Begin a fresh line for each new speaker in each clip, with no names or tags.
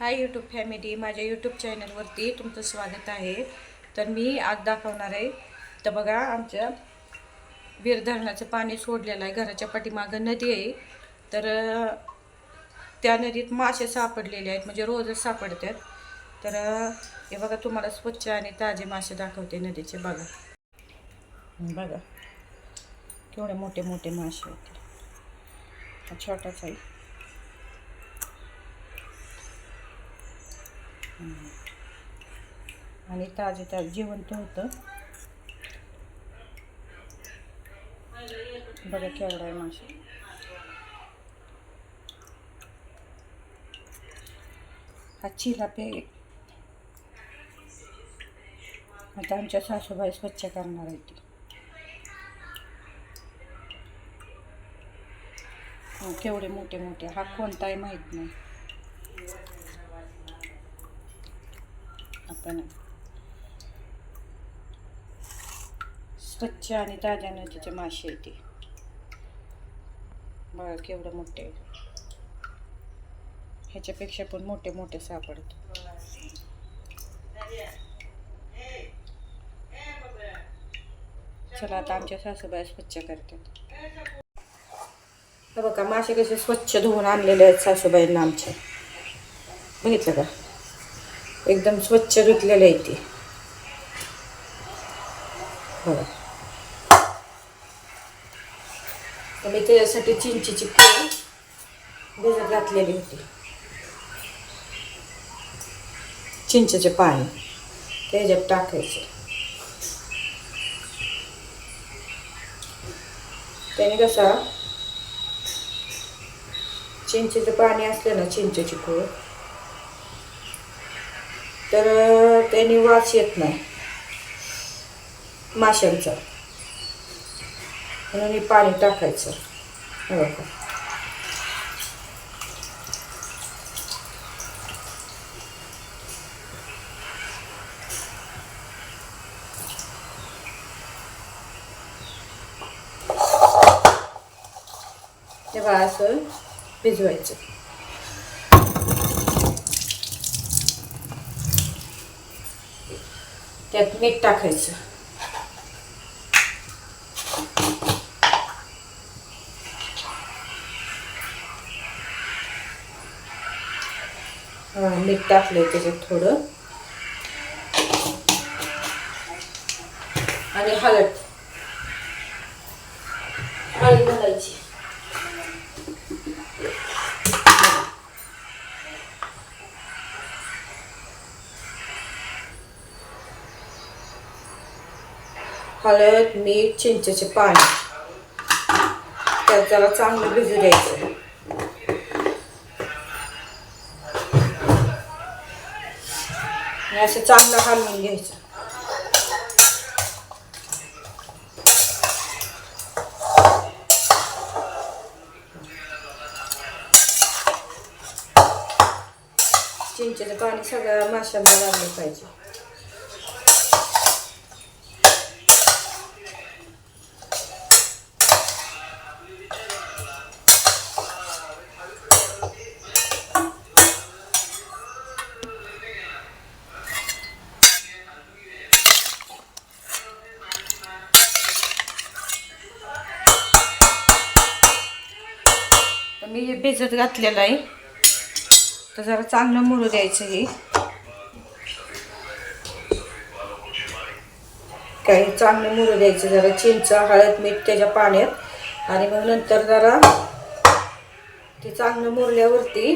हाय YouTube family माझ्या YouTube चॅनलवरती तुमचं स्वागत आहे. तर मी आज दाखवणार आहे. तर बघा आमच्या वीर धरणाचं पाणी सोडलेलं आहे. घराच्या पाठीमागं नदी आहे. तर त्या नदीत मासे सापडलेले आहेत. म्हणजे रोजच सापडतात. तर हे बघा तुम्हाला स्वच्छ आणि ताजे मासे दाखवते नदीचे. बघा. बघा. केवढे मोठे मोठे मासे आहेत हा छोटाच आहे आणि ताजे ताजे जिवंत होतं. बघा केवढा आहे मासे हा चिलापे आता आमच्या सासूबाई स्वच्छ करणार आहे ती. केवढे मोठे मोठे. हा कोणताही माहीत नाही. आपण स्वच्छ आणि ताज्या नदीचे मासे आहे ते. बघा केवढं मोठे आहे. ह्याच्यापेक्षा पण मोठे मोठे सापडत. चला आता आमच्या सासूबाई स्वच्छ करतात. बघा मासे कसे स्वच्छ धुवून आणलेले आहेत सासूबाईंना आमच्या बघितलं का? एकदम स्वच्छ धुतलेलं आहे ते. बघा तर मी त्याच्यासाठी चिंचेची पोळी भिजत घातलेली होती. चिंचेचे पाणी त्याच्यात टाकायचे. त्याने कसा चिंचेचं पाणी असलं ना चिंचेची पोळी तर त्यांनी वास येत नाही. माशांचा. म्हणून पाणी टाकायचं. हे बघा. तेव्हा असं भिजवायचं. त्यात मीठ टाकायचं. हा, मीठ टाकलंय त्याच्यात थोडं. आणि हळद. हळद हळद मीठ चिंचेचे पाणी. तर त्याला चांगलं भिजू द्यायचं. असं चांगलं हलवून घ्यायचं. चिंचेचं पाणी सगळ्या माशांना लागलं पाहिजे. तर मी हे भिजत घातलेलं आहे. तर जरा चांगलं मुरू द्यायचं हे. काही चांगलं मुरू द्यायचं जरा चिंच हळद मीठ त्याच्या पाण्यात. आणि मग नंतर जरा ते चांगलं मुरल्यावरती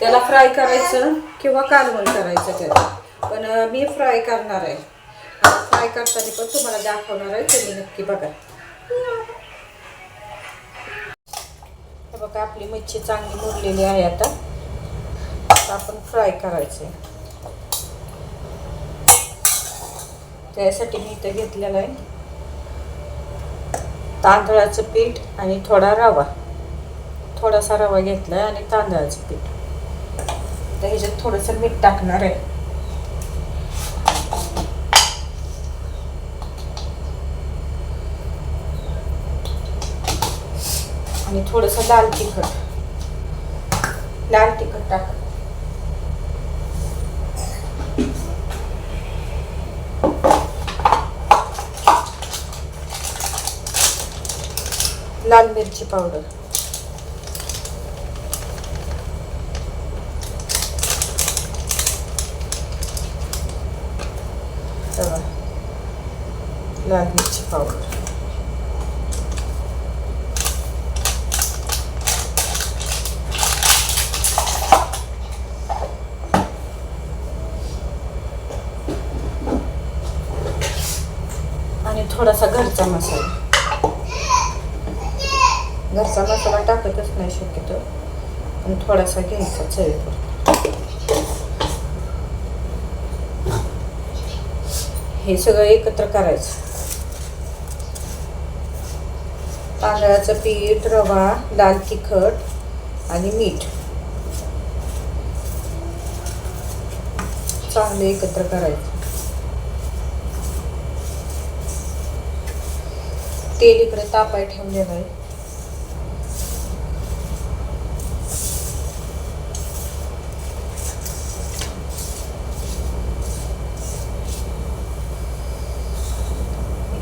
त्याला फ्राय करायचं किंवा कालवण करायचं त्याला. पण मी फ्राय करणार आहे. फ्राय करताना पण तुम्हाला दाखवणार आहे तुम्ही नक्की बघा. बघा आपली मच्छी चांगली मुरलेली आहे आता. आपण फ्राय करायचं त्यासाठी मी इथं घेतलेलं आहे तांदळाचं पीठ आणि थोडा रवा. थोडासा रवा घेतला आहे आणि तांदळाचं पीठ. तर ह्याच्यात थोडंसं मीठ टाकणार आहे. आणि थोडंसं लाल तिखट. लाल तिखट टाक. लाल मिरची पावडर. लाल मिरची पावडर आणि थोडासा घरचा मसाला. घरचा मसाला टाकतच नाही शक्यतो पण थोडासा घ्यायचा चवीपुरता. हे सगळं एकत्र करायचं. तांदळाचं पीठ रवा लाल तिखट आणि मीठ. चांगलं एकत्र करायचं. तेल इकडे तापाय ठेवलेलं आहे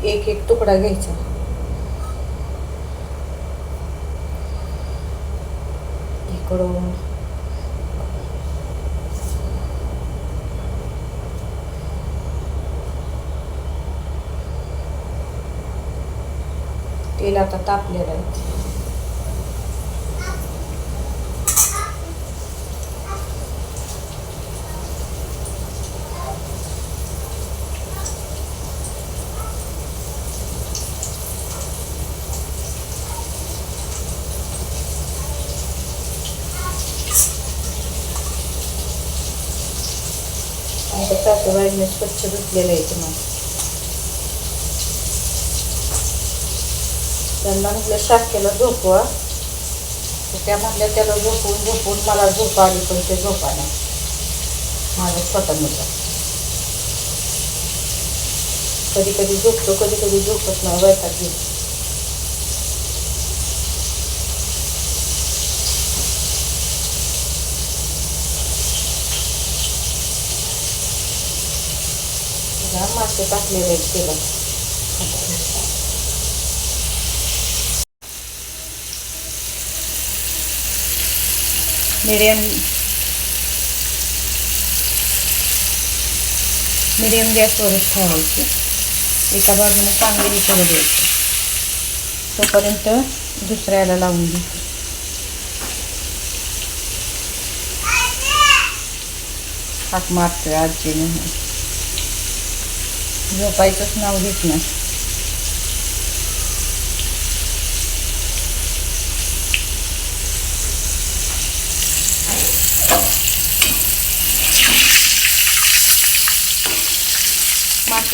एक एक तुकडा घ्यायचा. इकडून तेल आता तापलेलं आहे आमच्या सासूबाईंनी स्वच्छ धुतलेलं आहे तुम्हाला त्यांना म्हटलं शाखेला झोपवा. तर त्या म्हटल्या त्याला झोपवून झोपवून मला झोप आली पण ते झोपा नाही माझा छोटा मुलगा कधी कधी झोपतो कधी कधी झोपत नाही वैताग घेतो मासे टाकलेले केलं मिडियम मिडियम गॅसवरच ठेवायची. एका बाजूने चांगली करू द्यायची. तोपर्यंत दुसऱ्याला लावून घ्यायची. हाक मारतोय आजीने. झोपायचंच नाव घेत नाही.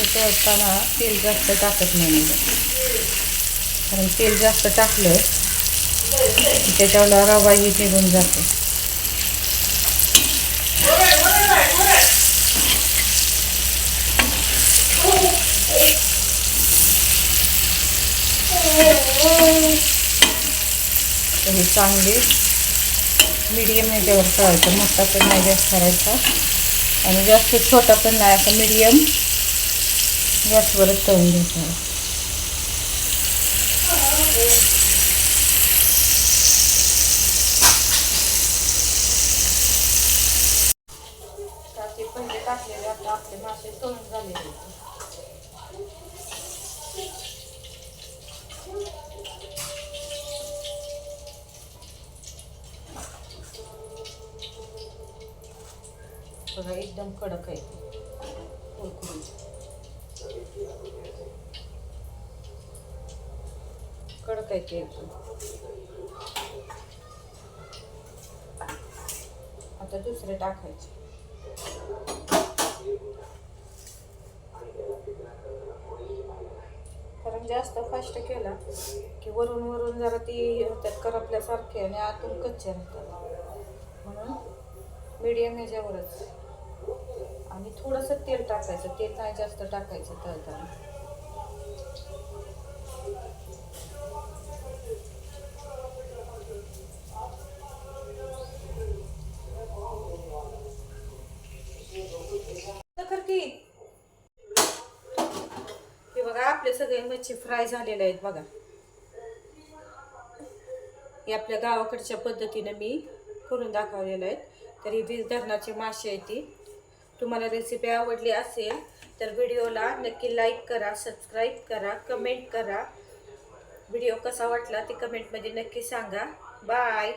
मासे तळताना तेल जास्त टाकत नाही कारण तेल जास्त टाकलं त्याच्यावर रवाही निघून जाते. हे चांगले मीडियम ह्याच्यावर करायचं मोठा पण नाही जास्त करायचा. आणि जास्त छोटा पण नाही असं मीडियम गॅसवरच तळून घ्यायचं. ते पहिले टाकलेले आता आपले मासे तळून झालेले बघा एकदम कडक आहे. कुरकुरीत कडक आता दुसरे टाकायचे. कारण जास्त फास्ट केला की वरून वरून जरा ती होतात करपल्यासारखे आणि आतून कच्चे राहतात म्हणून मीडियम ह्याच्यावरच. आणि थोडंसं तेल टाकायचं. तेल नाही जास्त टाकायचं तळताना आपले सगळे मच्छी फ्राय झालेले आहेत बघा. हे आपल्या गावाकडच्या पद्धतीनं मी करून दाखवलेलं आहेत. तर ही वीज धरणाची मासे आहे ती. तुम्हाला रेसिपी आवडली असेल तर व्हिडिओला नक्की लाईक करा सबस्क्राईब करा कमेंट करा. व्हिडिओ कसा वाटला ते कमेंटमध्ये नक्की सांगा. बाय